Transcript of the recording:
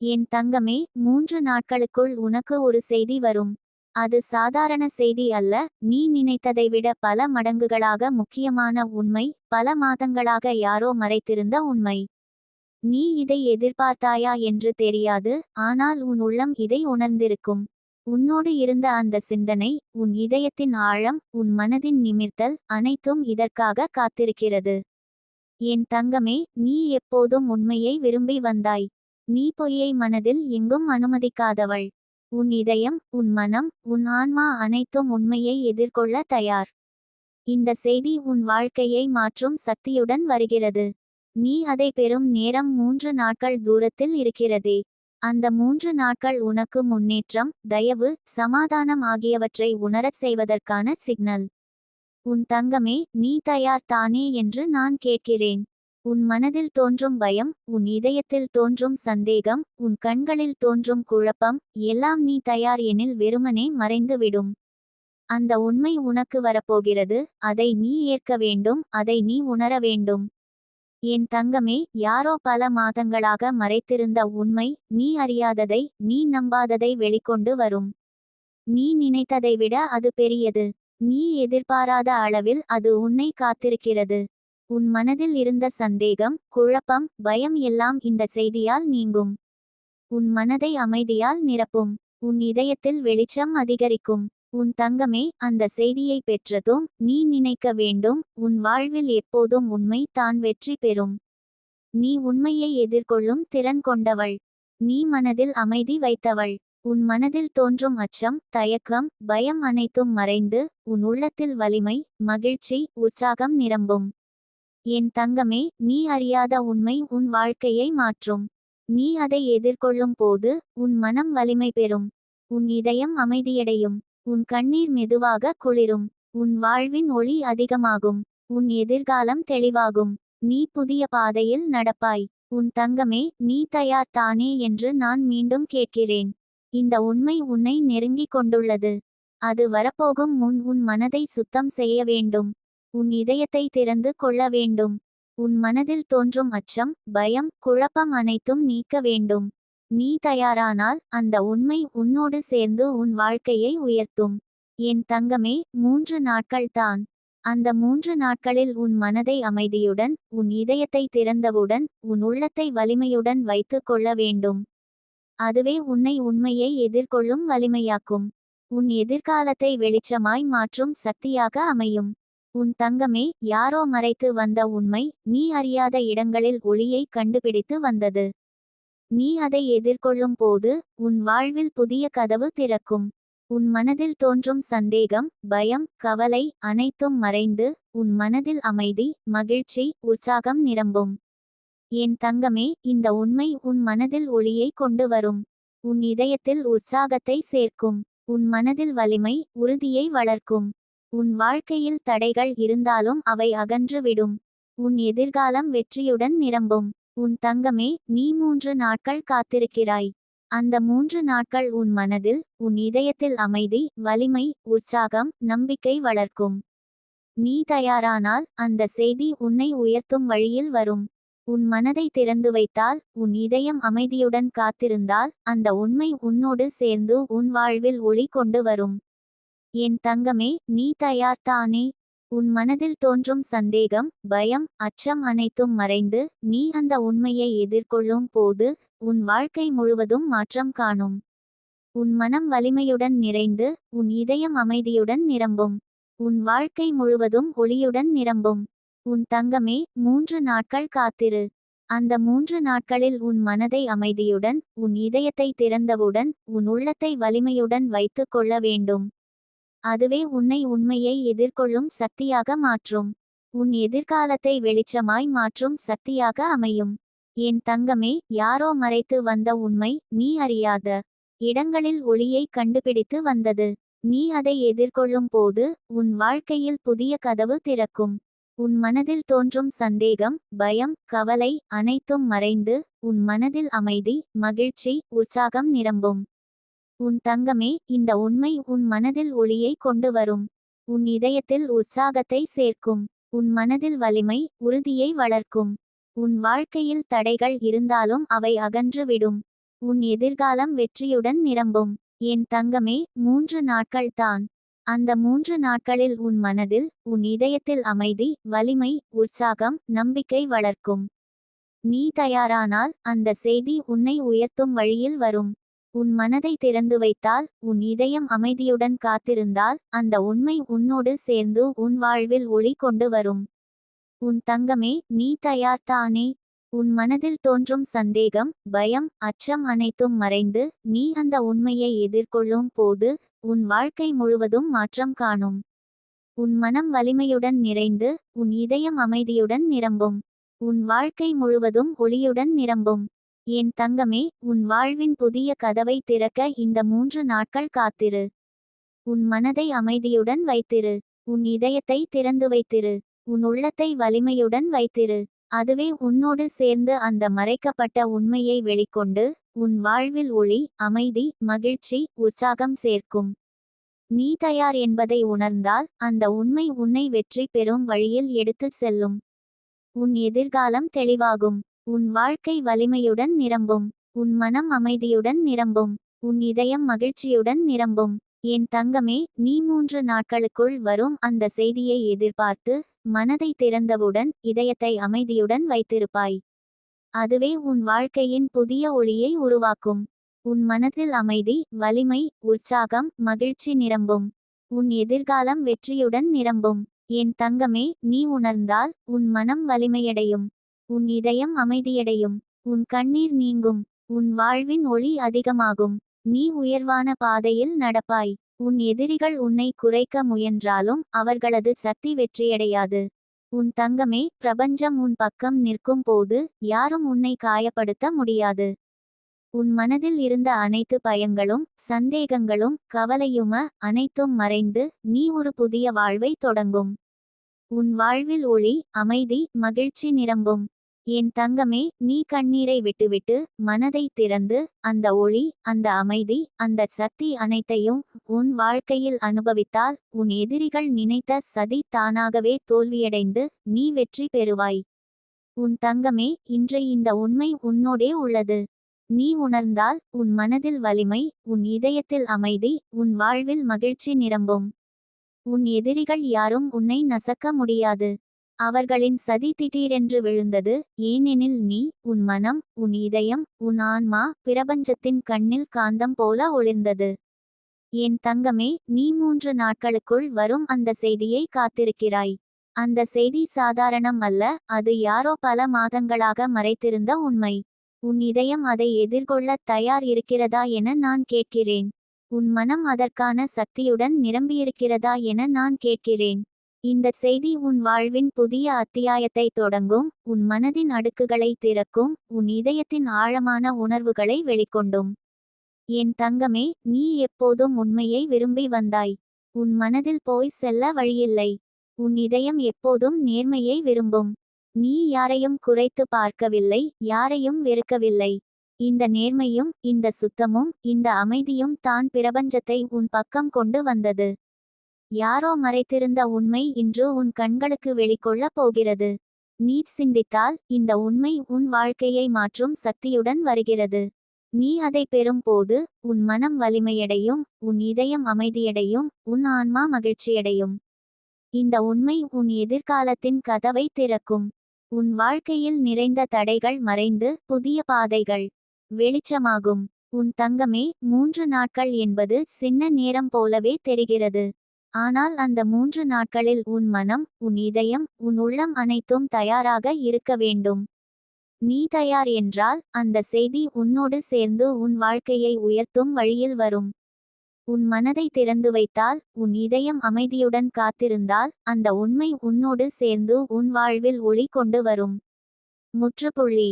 என் தங்கமே மூன்று நாட்களுக்குள் உனக்கு ஒரு செய்தி வரும். அது சாதாரண செய்தி அல்ல நீ நினைத்ததை விட பல மடங்குகளாக முக்கியமான உண்மை பல மாதங்களாக யாரோ மறைத்திருந்த உண்மை. நீ இதை எதிர்பார்த்தாயா என்று தெரியாது ஆனால் உன் உள்ளம் இதை உணர்ந்திருக்கும். உன்னோடு இருந்த அந்த சிந்தனை உன் இதயத்தின் ஆழம் உன் மனதின் நிமிர்த்தல் அனைத்தும் இதற்காக காத்திருக்கிறது. என் தங்கமே நீ எப்போதும் உண்மையை விரும்பி வந்தாய். நீ பொய்யை மனதில் எங்கும் அனுமதிக்காதவள். உன் இதயம் உன் மனம் உன் ஆன்மா அனைத்தும் உண்மையை எதிர்கொள்ள தயார். இந்த செய்தி உன் வாழ்க்கையை மாற்றும் சக்தியுடன் வருகிறது. நீ அதை பெறும் நேரம் மூன்று நாட்கள் தூரத்தில் இருக்கிறதே. அந்த மூன்று நாட்கள் உனக்கு முன்னேற்றம் தயவு சமாதானம் ஆகியவற்றை உணரச் செய்வதற்கான சிக்னல். உன் தங்கமே நீ தயார் தானே என்று நான் கேட்கிறேன். உன் மனதில் தோன்றும் பயம் உன் இதயத்தில் தோன்றும் சந்தேகம் உன் கண்களில் தோன்றும் குழப்பம் எல்லாம் நீ தயார் எனில் வெறுமனே மறைந்துவிடும் அந்த உண்மை உனக்கு வரப்போகிறது அதை நீ ஏற்க வேண்டும் அதை நீ உணர வேண்டும். என் தங்கமே யாரோ பல மாதங்களாக மறைத்திருந்த உண்மை நீ அறியாததை நீ நம்பாததை வெளிக்கொண்டு வரும். நீ நினைத்ததை விட அது பெரியது. நீ எதிர்பாராத அளவில் அது உன்னை காத்திருக்கிறது. உன் மனதில் இருந்த சந்தேகம் குழப்பம் பயம் எல்லாம் இந்த செய்தியால் நீங்கும். உன் மனதை அமைதியால் நிரப்பும். உன் இதயத்தில் வெளிச்சம் அதிகரிக்கும். உன் தங்கமே அந்த செய்தியை பெற்றதும் நீ நினைக்க வேண்டும். உன் வாழ்வில் எப்போதும் உண்மை தான் வெற்றி பெறும். நீ உண்மையை எதிர்கொள்ளும் திறன் கொண்டவள். நீ மனதில் அமைதி வைத்தவள். உன் மனதில் தோன்றும் அச்சம் தயக்கம் பயம் அனைத்தும் மறைந்து உன் உள்ளத்தில் வலிமை மகிழ்ச்சி உற்சாகம் நிரம்பும். என் தங்கமே நீ அறியாத உண்மை உன் வாழ்க்கையை மாற்றும். நீ அதை எதிர்கொள்ளும் போது உன் மனம் வலிமை பெறும். உன் இதயம் அமைதியடையும். உன் கண்ணீர் மெதுவாக குளிரும். உன் வாழ்வின் ஒளி அதிகமாகும். உன் எதிர்காலம் தெளிவாகும். நீ புதிய பாதையில் நடப்பாய். உன் தங்கமே நீ தயார் தானே என்று நான் மீண்டும் கேட்கிறேன். இந்த உண்மை உன்னை நெருங்கிக் கொண்டுள்ளது. அது வரப்போகும் முன் உன் மனதை சுத்தம் செய்ய வேண்டும். உன் இதயத்தை திறந்து கொள்ள வேண்டும். உன் மனதில் தோன்றும் அச்சம் பயம் குழப்பம் அனைத்தும் நீக்க வேண்டும். நீ தயாரானால் அந்த உண்மை உன்னோடு சேர்ந்து உன் வாழ்க்கையை உயர்த்தும். என் தங்கமே மூன்று நாட்கள்தான் அந்த மூன்று நாட்களில் உன் மனதை அமைதியுடன் உன் இதயத்தை திறந்தவுடன் உன் உள்ளத்தை வலிமையுடன் வைத்து கொள்ள வேண்டும். அதுவே உன்னை உண்மையை எதிர்கொள்ளும் வலிமையாக்கும். உன் எதிர்காலத்தை வெளிச்சமாய் மாற்றும் சக்தியாக அமையும். உன் தங்கமே யாரோ மறைத்து வந்த உண்மை நீ அறியாத இடங்களில் ஒளியை கண்டுபிடித்து வந்தது. நீ அதை எதிர்கொள்ளும் போது உன் வாழ்வில் புதிய கதவு திறக்கும். உன் மனதில் தோன்றும் சந்தேகம் பயம் கவலை அனைத்தும் மறைந்து உன் மனதில் அமைதி மகிழ்ச்சி உற்சாகம் நிரம்பும். என் தங்கமே இந்த உண்மை உன் மனதில் ஒளியை கொண்டு வரும். உன் இதயத்தில் உற்சாகத்தை சேர்க்கும். உன் மனதில் வலிமை உறுதியை வளர்க்கும். உன் வாழ்க்கையில் தடைகள் இருந்தாலும் அவை அகன்றுவிடும். உன் எதிர்காலம் வெற்றியுடன் நிரம்பும். உன் தங்கமே நீ மூன்று நாட்கள் காத்திருக்கிறாய். அந்த மூன்று நாட்கள் உன் மனதில் உன் இதயத்தில் அமைதி வலிமை உற்சாகம் நம்பிக்கை வளர்க்கும். நீ தயாரானால் அந்த செய்தி உன்னை உயர்த்தும் வழியில் வரும். உன் மனதை திறந்து வைத்தால் உன் இதயம் அமைதியுடன் காத்திருந்தால் அந்த உண்மை உன்னோடு சேர்ந்து உன் வாழ்வில் ஒளி கொண்டு வரும். என் தங்கமே நீ தயார்தானே உன் மனதில் தோன்றும் சந்தேகம் பயம் அச்சம் அனைத்தும் மறைந்து நீ அந்த உண்மையை எதிர்கொள்ளும் போது உன் வாழ்க்கை முழுவதும் மாற்றம் காணும். உன் மனம் வலிமையுடன் நிறைந்து உன் இதயம் அமைதியுடன் நிரம்பும். உன் வாழ்க்கை முழுவதும் ஒளியுடன் நிரம்பும். உன் தங்கமே மூன்று நாட்கள் காத்திரு. அந்த மூன்று நாட்களில் உன் மனதை அமைதியுடன் உன் இதயத்தை திறந்தவுடன் உன் உள்ளத்தை வலிமையுடன் வைத்துக் கொள்ள வேண்டும். அதுவே உன்னை உண்மையை எதிர்கொள்ளும் சக்தியாக மாற்றும். உன் எதிர்காலத்தை வெளிச்சமாய் மாற்றும் சக்தியாக அமையும். என் தங்கமே யாரோ மறைத்து வந்த உண்மை நீ அறியாத. இடங்களில் ஒளியை கண்டுபிடித்து வந்தது. நீ அதை எதிர்கொள்ளும் போது உன் வாழ்க்கையில் புதிய கதவு திறக்கும். உன் மனதில் தோன்றும் சந்தேகம் பயம் கவலை அனைத்தும் மறைந்து உன் மனதில் அமைதி மகிழ்ச்சி உற்சாகம் நிரம்பும். உன் தங்கமே இந்த உண்மை உன் மனதில் ஒளியை கொண்டு வரும். உன் இதயத்தில் உற்சாகத்தை சேர்க்கும். உன் மனதில் வலிமை உறுதியை வளர்க்கும். உன் வாழ்க்கையில் தடைகள் இருந்தாலும் அவை அகன்றுவிடும் உன் எதிர்காலம் வெற்றியுடன் நிரம்பும். என் தங்கமே மூன்று நாட்கள் தான். அந்த மூன்று நாட்களில் உன் மனதில் உன் இதயத்தில் அமைதி வலிமை உற்சாகம் நம்பிக்கை வளர்க்கும். நீ தயாரானால் அந்த செய்தி உன்னை உயர்த்தும் வழியில் வரும். உன் மனதை திறந்து வைத்தால் உன் இதயம் அமைதியுடன் காத்திருந்தால் அந்த உண்மை உன்னோடு சேர்ந்து உன் வாழ்வில் ஒளி கொண்டு வரும். உன் தங்கமே நீ தயார்தானே உன் மனதில் தோன்றும் சந்தேகம் பயம் அச்சம் அனைத்தும் மறைந்து நீ அந்த உண்மையை எதிர்கொள்ளும் போது உன் வாழ்க்கை முழுவதும் மாற்றம் காணும். உன் மனம் வலிமையுடன் நிறைந்து உன் இதயம் அமைதியுடன் நிரம்பும். உன் வாழ்க்கை முழுவதும் ஒளியுடன் நிரம்பும். என் தங்கமே உன் வாழ்வின் புதிய கதவை திறக்க இந்த மூன்று நாட்கள் காத்திரு. உன் மனதை அமைதியுடன் வைத்திரு. உன் இதயத்தை திறந்து வைத்திரு. உன் உள்ளத்தை வலிமையுடன் வைத்திரு. அதுவே உன்னோடு சேர்ந்து அந்த மறைக்கப்பட்ட உண்மையை வெளிக்கொண்டு உன் வாழ்வில் ஒளி அமைதி மகிழ்ச்சி உற்சாகம் சேர்க்கும். நீ தயார் என்பதை உணர்ந்தால் அந்த உண்மை உன்னை வெற்றி பெறும் வழியில் எடுத்துச் செல்லும். உன் எதிர்காலம் தெளிவாகும். உன் வாழ்க்கை வலிமையுடன் நிரம்பும். உன் மனம் அமைதியுடன் நிரம்பும். உன் இதயம் மகிழ்ச்சியுடன் நிரம்பும். என் தங்கமே நீ மூன்று நாட்களுக்குள் வரும் அந்த செய்தியை எதிர்பார்த்து மனதை திறந்தவுடன் இதயத்தை அமைதியுடன் வைத்திருப்பாய். அதுவே உன் வாழ்க்கையின் புதிய ஒளியை உருவாக்கும். உன் மனதில் அமைதி வலிமை உற்சாகம் மகிழ்ச்சி நிரம்பும். உன் எதிர்காலம் வெற்றியுடன் நிரம்பும். என் தங்கமே நீ உணர்ந்தால் உன் மனம் வலிமையடையும். உன் இதயம் அமைதியடையும். உன் கண்ணீர் நீங்கும். உன் வாழ்வின் ஒளி அதிகமாகும். நீ உயர்வான பாதையில் நடப்பாய். உன் எதிரிகள் உன்னை குறைக்க முயன்றாலும் அவர்களது சக்தி வெற்றியடையாது. உன் தங்கமே பிரபஞ்சம் உன் பக்கம் நிற்கும் போது யாரும் உன்னை காயப்படுத்த முடியாது. உன் மனதில் இருந்த அனைத்து பயங்களும் சந்தேகங்களும் கவலையும அனைத்தும் மறைந்து நீ ஒரு புதிய வாழ்வை தொடங்கும். உன் வாழ்வில் ஒளி அமைதி மகிழ்ச்சி நிரம்பும். என் தங்கமே நீ கண்ணீரை விட்டுவிட்டு மனதை திறந்து அந்த ஒளி அந்த அமைதி அந்த சக்தி அனைத்தையும் உன் வாழ்க்கையில் அனுபவித்தால் உன் எதிரிகள் நினைத்த சதி தானாகவே தோல்வியடைந்து நீ வெற்றி பெறுவாய். உன் தங்கமே இன்று இந்த உண்மை உன்னோடே உள்ளது. நீ உணர்ந்தால் உன் மனதில் வலிமை உன் இதயத்தில் அமைதி உன் வாழ்வில் மகிழ்ச்சி நிரம்பும். உன் எதிரிகள் யாரும் உன்னை நசக்க முடியாது. அவர்களின் சதி திடீரென்று விழுந்தது. ஏனெனில் நீ உன் மனம் உன் இதயம் உன் ஆன்மா பிரபஞ்சத்தின் கண்ணில் காந்தம் போல ஒளிர்ந்தது. என் தங்கமே நீ மூன்று நாட்களுக்குள் வரும் அந்த செய்தியை காத்திருக்கிறாய். அந்த செய்தி சாதாரணம் அல்ல அது யாரோ பல மாதங்களாக மறைத்திருந்த உண்மை. உன் இதயம் அதை எதிர்கொள்ள தயார் இருக்கிறதா என நான் கேட்கிறேன். உன் மனம் அதற்கான சக்தியுடன் நிரம்பியிருக்கிறதா என நான் கேட்கிறேன். இந்த செய்தி உன் வாழ்வின் புதிய அத்தியாயத்தை தொடங்கும் உன் மனதின் அடுக்குகளை திறக்கும் உன் இதயத்தின் ஆழமான உணர்வுகளை வெளிக்கொண்டும். என் தங்கமே நீ எப்போதும் உண்மையை விரும்பி வந்தாய். உன் மனதில் போய் செல்ல வழியில்லை. உன் இதயம் எப்போதும் நேர்மையை விரும்பும். நீ யாரையும் குறைத்து பார்க்கவில்லை யாரையும் வெறுக்கவில்லை. இந்த நேர்மையும் இந்த சுத்தமும் இந்த அமைதியும் தான் பிரபஞ்சத்தை உன் பக்கம் கொண்டு வந்தது. யாரோ மறைத்திருந்த உண்மை இன்று உன் கண்களுக்கு வெளிக்கொள்ளப் போகிறது. நீ சிந்தித்தால் இந்த உண்மை உன் வாழ்க்கையை மாற்றும் சக்தியுடன் வருகிறது. நீ அதை பெறும்போது உன் மனம் வலிமையடையும் உன் இதயம் அமைதியடையும் உன் ஆன்மா மகிழ்ச்சியடையும். இந்த உண்மை உன் எதிர்காலத்தின் கதவை திறக்கும். உன் வாழ்க்கையில் நிறைந்த தடைகள் மறைந்து புதிய பாதைகள் வெளிச்சமாகும். உன் தங்கமே மூன்று நாட்கள் என்பது சின்ன நேரம் போலவே தெரிகிறது. ஆனால் அந்த மூன்று நாட்களில் உன் மனம் உன் இதயம் உன் உள்ளம் அனைத்தும் தயாராக இருக்க வேண்டும். நீ தயார் என்றால் அந்த செய்தி உன்னோடு சேர்ந்து உன் வாழ்க்கையை உயர்த்தும் வழியில் வரும். உன் மனதை திறந்து வைத்தால் உன் இதயம் அமைதியுடன் காத்திருந்தால் அந்த உண்மை உன்னோடு சேர்ந்து உன் வாழ்வில் ஒளி கொண்டு வரும். முற்றுப்புள்ளி.